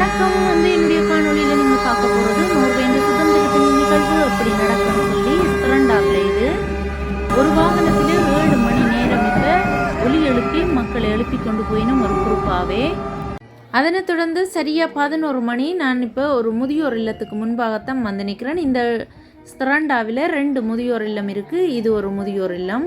வணக்கம். வந்து என்னுடைய காணொளியில் நீங்கள் பார்க்க போகிறது நோர்வேண்ட சுதந்திரத்தின் நிகழ்வு அப்படி நடக்கும்னு சொல்லி திரண்டாவில் இது. ஒரு வாகனத்தில் ஏழு மணி நேரம் இப்போ ஒலி எழுப்பி மக்களை எழுப்பி கொண்டு போயினும் ஒரு குரூப்பாகவே அதனைத் தொடர்ந்து சரியாக பதினோரு மணி நான் இப்போ ஒரு முதியோர் இல்லத்துக்கு முன்பாகத்தான் வந்து நிற்கிறேன் இந்த ஸ்திரண்டாவில் ரெண்டு முதியோர் இல்லம் இருக்குது இது ஒரு முதியோர் இல்லம்.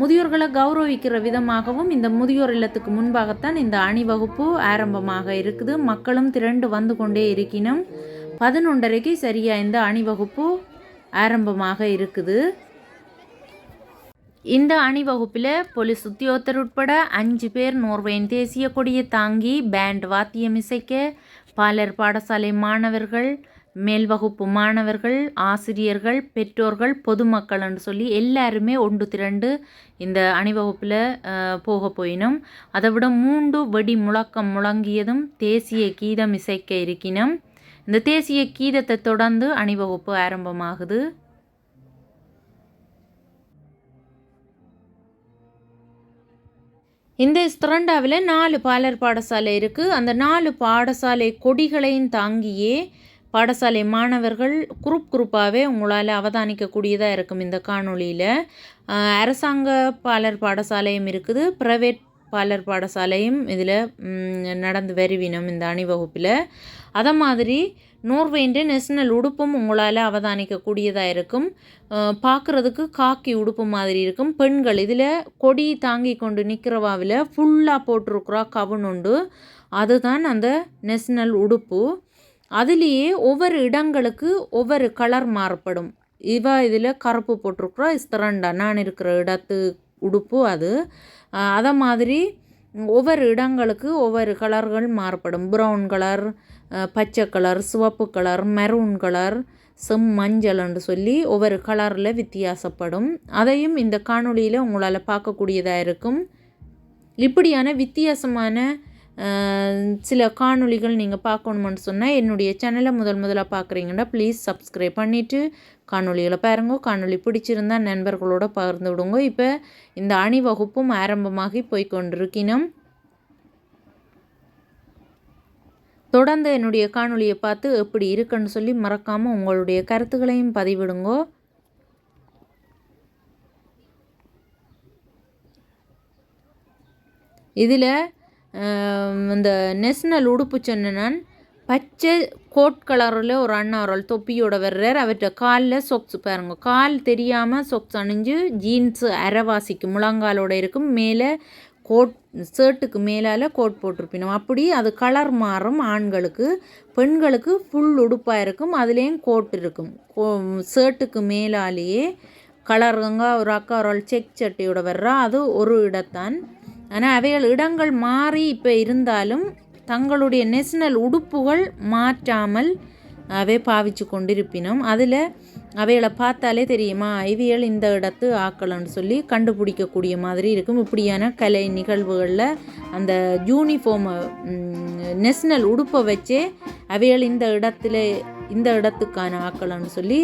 முதியோர்களை கௌரவிக்கிற விதமாகவும் இந்த முதியோர் இல்லத்துக்கு முன்பாகத்தான் இந்த அணிவகுப்பு ஆரம்பமாக இருக்குது. மக்களும் திரண்டு வந்து கொண்டே இருக்கினும். பதினொன்றரைக்கு சரியாக இந்த அணிவகுப்பு ஆரம்பமாக இருக்குது. இந்த அணிவகுப்பில் போலீஸ் உத்தியோகத்தர் உட்பட அஞ்சு பேர் நோர்வேயின் தேசிய கொடியை தாங்கி பேண்ட் வாத்தியம் இசைக்க பாலர் பாடசாலை மாணவர்கள் மேல் வகுப்பு மாணவர்கள் ஆசிரியர்கள் பெற்றோர்கள் பொதுமக்கள்னு சொல்லி எல்லாருமே ஒன்று திரண்டு இந்த அணிவகுப்பில் போக போயினும் அதை விட மூன்று வெடி முழக்கம் முழங்கியதும் தேசிய கீதம் இசைக்க இருக்கினும் இந்த தேசிய கீதத்தை தொடர்ந்து அணிவகுப்பு ஆரம்பமாகுது. இந்த ஸ்திரண்டாவில் நாலு பாலர் பாடசாலை இருக்குது அந்த நாலு பாடசாலை கொடிகளையும் தாங்கியே பாடசாலை மாணவர்கள் குரூப் குரூப்பாகவே உங்களால் அவதானிக்கக்கூடியதாக இருக்கும் இந்த காணொளியில். அரசாங்க பாலர் பாடசாலையும் இருக்குது. ப்ரைவேட் பாலர் பாடசாலையும் இதில் நடந்து வருவினம் இந்த அணிவகுப்பில். அதை மாதிரி நோர்வேண்ட நேஷனல் உடுப்பும் உங்களால் அவதானிக்கக்கூடியதாக இருக்கும். பார்க்குறதுக்கு காக்கி உடுப்பு மாதிரி இருக்கும். பெண்கள் இதில் கொடி தாங்கி கொண்டு நிற்கிறவாவில் ஃபுல்லாக போட்டிருக்குறா கவுன் உண்டு. அதுதான் அந்த நேஷனல் உடுப்பு. அதுலேயே ஒவ்வொரு இடங்களுக்கு ஒவ்வொரு கலர் மாறுபடும். இவ இதில் கருப்பு போட்டிருக்குறா இஸ்திரண்டா நான் இருக்கிற இடத்து உடுப்பு அது. அதை மாதிரி ஒவ்வொரு இடங்களுக்கு ஒவ்வொரு கலர்கள் மாறுபடும். ப்ரௌன் கலர் பச்சை கலர் சிவப்பு கலர் மெரூன் கலர் செம் மஞ்சள்னு சொல்லி ஒவ்வொரு கலரில் வித்தியாசப்படும். அதையும் இந்த காணொளியில் உங்களால் பார்க்கக்கூடியதாக இருக்கும். இப்படியான வித்தியாசமான சில காணொளிகள் நீங்கள் பார்க்கணுமென்னு சொன்னால் என்னுடைய சேனலை முதல் முதலாக பார்க்குறீங்கன்னா ப்ளீஸ் சப்ஸ்கிரைப் பண்ணிவிட்டு காணொளிகளை பாருங்க. காணொளி பிடிச்சிருந்தா நண்பர்களோட பகிர்ந்து விடுங்க. இப்போ இந்த அணிவகுப்பும் ஆரம்பமாகி போய்கொண்டிருக்கினோம் தொடர்ந்து என்னுடைய காணொலியை பார்த்து எப்படி இருக்குன்னு சொல்லி மறக்காமல் உங்களுடைய கருத்துக்களையும் பதிவிடுங்கோ. இதில் இந்த நெஸ்னல் உடுப்பு சொன்ன நான் பச்சை கோட் கலரில் ஒரு அண்ணா ஒரு ஆள் தொப்பியோட வர்றார். அவர்கிட்ட காலில் சொக்ஸ் பாருங்க. கால் தெரியாமல் சொக்ஸ் அணிஞ்சு ஜீன்ஸு அரைவாசிக்கு முழங்காலோட இருக்கும். மேலே கோட் ஷர்ட்டுக்கு மேலால் கோட் போட்டிருப்பினோம். அப்படி அது கலர் மாறும். ஆண்களுக்கு பெண்களுக்கு ஃபுல் உடுப்பாக இருக்கும். அதுலேயும் கோட் இருக்கும். ஷர்ட்டுக்கு மேலாலேயே கலருங்க ஒரு அக்கா ஒரு ஆள் செக் சட்டையோட வர்றா. அது ஒரு இடத்தான். ஆனால் அவைகள் இடங்கள் மாறி இப்போ இருந்தாலும் தங்களுடைய நெஷனல் உடுப்புகள் மாற்றாமல் அவை பாவிச்சு கொண்டிருப்பினோம் அதில் அவைகளை பார்த்தாலே தெரியுமா? இவைகள் இந்த இடத்து ஆக்கலன்னு சொல்லி கண்டுபிடிக்கக்கூடிய மாதிரி இருக்கும். இப்படியான கலை நிகழ்வுகளில் அந்த யூனிஃபார்மை நெஷ்னல் உடுப்பை வச்சே அவைகள் இந்த இடத்துல இந்த இடத்துக்கான ஆக்கலன்னு சொல்லி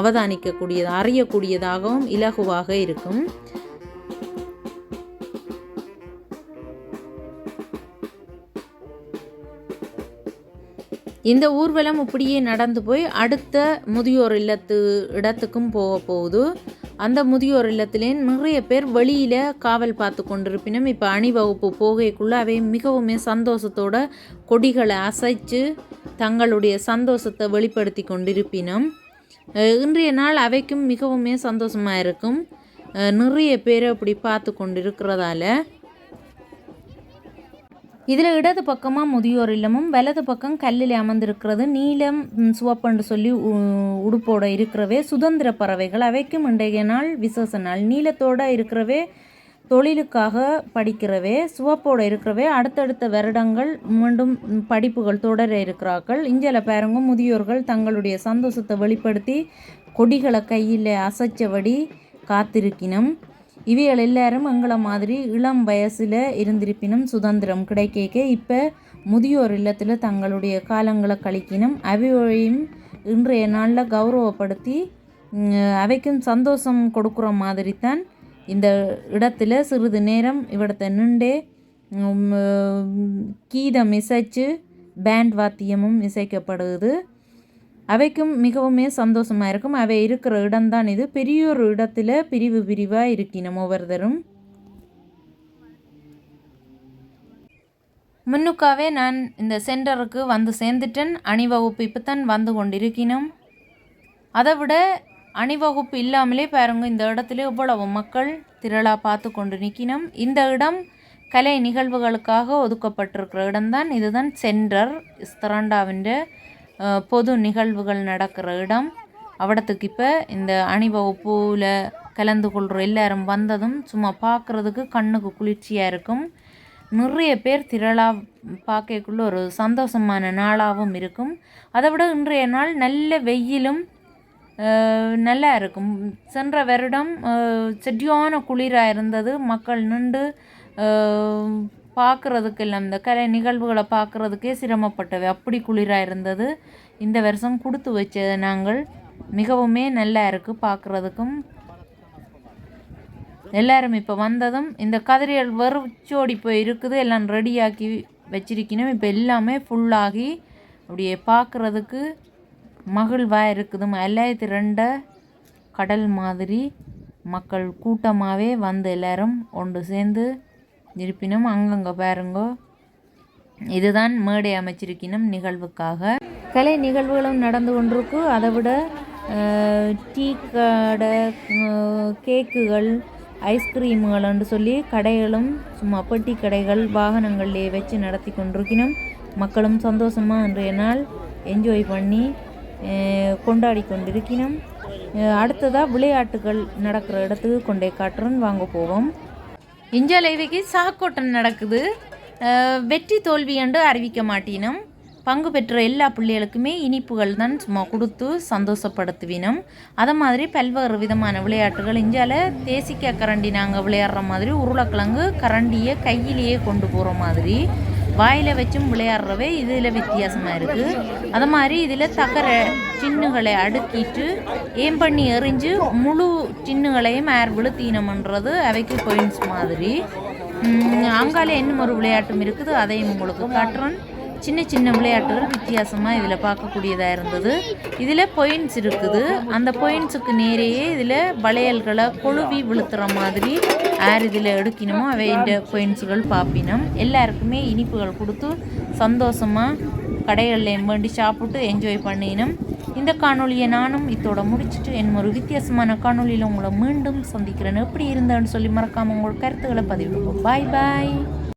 அவதானிக்கக்கூடியது அறியக்கூடியதாகவும் இலகுவாக இருக்கும். இந்த ஊர்வலம் இப்படியே நடந்து போய் அடுத்த முதியோர் இல்லத்து இடத்துக்கும் போக போகுது. அந்த முதியோர் இல்லத்திலே நிறைய பேர் வெளியில் காவல் பார்த்து கொண்டிருப்பினும் இப்போ அணிவகுப்பு போகைக்குள்ளே அவை மிகவுமே சந்தோஷத்தோட கொடிகளை அசைச்சு தங்களுடைய சந்தோஷத்தை வெளிப்படுத்தி கொண்டிருப்பினும் இன்றைய நாள் அவைக்கும் மிகவுமே சந்தோஷமாக இருக்கும். நிறைய பேர் அப்படி பார்த்து கொண்டிருக்கிறதால இதில் இடது பக்கமாக முதியோர் இல்லமும் வலது பக்கம் கல்லில் அமர்ந்திருக்கிறது. நீலம் ம், சிவப்புன்னு சொல்லி உ- உடுப்போட இருக்கிறவே சுதந்திர பறவைகள். அவைக்கும் இன்றைய நாள் விசேஷ நாள். நீலத்தோட இருக்கிறவே தொழிலுக்காக படிக்கிறவே சிவப்போட இருக்கிறவே அடுத்தடுத்த வருடங்கள் மீண்டும் படிப்புகள் தொடர இருக்கிறார்கள். இஞ்சல பாருங்க முதியோர்கள் தங்களுடைய சந்தோஷத்தை வெளிப்படுத்தி கொடிகளை கையில் அசைச்சபடி காத்திருக்கினோம். இவைகள் எல்லாரும் எங்களை மாதிரி இளம் வயசில் இருந்திருப்பினும் சுதந்திரம் கிடைக்க இப்போ முதியோர் இல்லத்தில் தங்களுடைய காலங்களை கழிக்கணும் அவையும் இன்றைய நாளில் கௌரவப்படுத்தி அவைக்கும் சந்தோஷம் கொடுக்குற மாதிரி தான் இந்த இடத்துல சிறிது நேரம் இவிடத்தை நின்றே கீதம் இசைச்சு பேண்ட் வாத்தியமும் இசைக்கப்படுது. அவைக்கும் மிகவுமே சந்தோஷமாக இருக்கும் அவை இருக்கிற இடம்தான் இது. பெரிய ஒரு இடத்துல பிரிவு பிரிவாக இருக்கணும் ஒவ்வொருத்தரும். முன்னுக்காவே நான் இந்த சென்டருக்கு வந்து சேர்ந்துட்டேன். அணிவகுப்பு இப்போ தான் வந்து கொண்டிருக்கணும் அதை விட அணிவகுப்பு இல்லாமலே பாருங்க இந்த இடத்துல இவ்வளவு மக்கள் திரளாக பார்த்து கொண்டு நிற்கினோம். இந்த இடம் கலை நிகழ்வுகளுக்காக ஒதுக்கப்பட்டிருக்கிற இடம்தான். இதுதான் சென்டர் ஸ்தராண்டாவின் பொது நிகழ்வுகள் நடக்கிற இடம். அவடத்துக்கு இப்போ இந்த அணிவகுப்பில் கலந்து கொள்கிற எல்லாரும் வந்ததும் சும்மா பார்க்குறதுக்கு கண்ணுக்கு குளிர்ச்சியாக இருக்கும். நிறைய பேர் திரளாக பார்க்கக்குள்ள ஒரு சந்தோஷமான நாளாகவும் இருக்கும். அதை விட இன்றைய நாள் நல்ல வெயிலும் நல்லா இருக்கும். சென்ற வருடம் செடியான குளிராக இருந்தது. மக்கள் நின்று பார்க்குறதுக்கு இல்லை இந்த கலை நிகழ்வுகளை பார்க்குறதுக்கே சிரமப்பட்டவை அப்படி குளிராக இருந்தது. இந்த வருஷம் கொடுத்து வச்சது நாங்கள். மிகவுமே நல்லா இருக்குது பார்க்குறதுக்கும். எல்லாரும் இப்போ வந்ததும் இந்த கதிரியல் வெறிச்சோடி போய் இருக்குது. எல்லாம் ரெடியாக்கி வச்சிருக்கணும். இப்போ எல்லாமே ஃபுல்லாகி அப்படியே பார்க்குறதுக்கு மகிழ்வாக இருக்குது. எல்லாம் ரெண்டை கடல் மாதிரி மக்கள் கூட்டமாகவே வந்து எல்லாரும் ஒன்று சேர்ந்து இருப்பினும் அங்கங்கே பாருங்கோ. இதுதான் மேடை அமைச்சிருக்கினும் நிகழ்வுக்காக. கலை நிகழ்வுகளும் நடந்து கொண்டிருக்கு. அதை விட டீ கடை கேக்குகள் கேக்குகள் ஐஸ்கிரீம்கள்னு சொல்லி கடைகளும் சும்மா பெட்டி கடைகள் வாகனங்களிலே வச்சு நடத்தி கொண்டிருக்கணும் மக்களும் சந்தோஷமாக இன்றைய நாள் என்ஜாய் பண்ணி கொண்டாடி கொண்டிருக்கணும் அடுத்ததாக விளையாட்டுகள் நடக்கிற இடத்துக்கு கொண்டே காட்டுறோன்னு வாங்க போவோம். இந்தியாவில் இவைக்கு சாக்கோட்டம் நடக்குது. வெற்றி தோல்வி என்று அறிவிக்க மாட்டினோம். பங்கு பெற்ற எல்லா பிள்ளைகளுக்குமே இனிப்புகள் தான் சும்மா கொடுத்து சந்தோஷப்படுத்துவினும். அதை மாதிரி பல்வேறு விதமான விளையாட்டுகள் இந்தியாவில் தேசிக்க கரண்டி நாங்கள் விளையாடுற மாதிரி உருளைக்கிழங்கு கரண்டியை கையிலேயே கொண்டு போகிற மாதிரி வாயில் வச்சும் விளையாடுறவே இதில் வித்தியாசமாக இருக்குது அது மாதிரி இதில் தகர சின்னுகளை அடுக்கிட்டு ஏம் பண்ணி எறிஞ்சு முழு சின்னுகளையும் ஏர் விழுத்தீனம்ன்றது அவைக்கு பாயிண்ட்ஸ் மாதிரி. அங்காலே இன்னும் ஒரு விளையாட்டும் இருக்குது அதையும் உங்களுக்கு காட்டுறேன். சின்ன சின்ன விளையாட்டுகள் வித்தியாசமாக இதில் பார்க்கக்கூடியதாக இருந்தது. இதில் பொயின்ஸ் இருக்குது. அந்த பொயின்ஸுக்கு நேரையே இதில் வளையல்களை கொழுவி விழுத்துற மாதிரி ஆர் இதில் எடுக்கணுமோ அவை இந்த பாயிண்ட்ஸுகள் பார்ப்பினோம் எல்லாருக்குமே இனிப்புகள் கொடுத்து சந்தோஷமாக கடைகளில் வேண்டி சாப்பிட்டு என்ஜாய் பண்ணினோம். இந்த காணொலியை நானும் இதோட முடிச்சுட்டு என் ஒரு வித்தியாசமான காணொலியில் உங்களை மீண்டும் சந்திக்கிறேன். எப்படி இருந்தேன்னு சொல்லி மறக்காமல் உங்கள் கருத்துக்களை பதிவிடுவோம். பாய் பாய்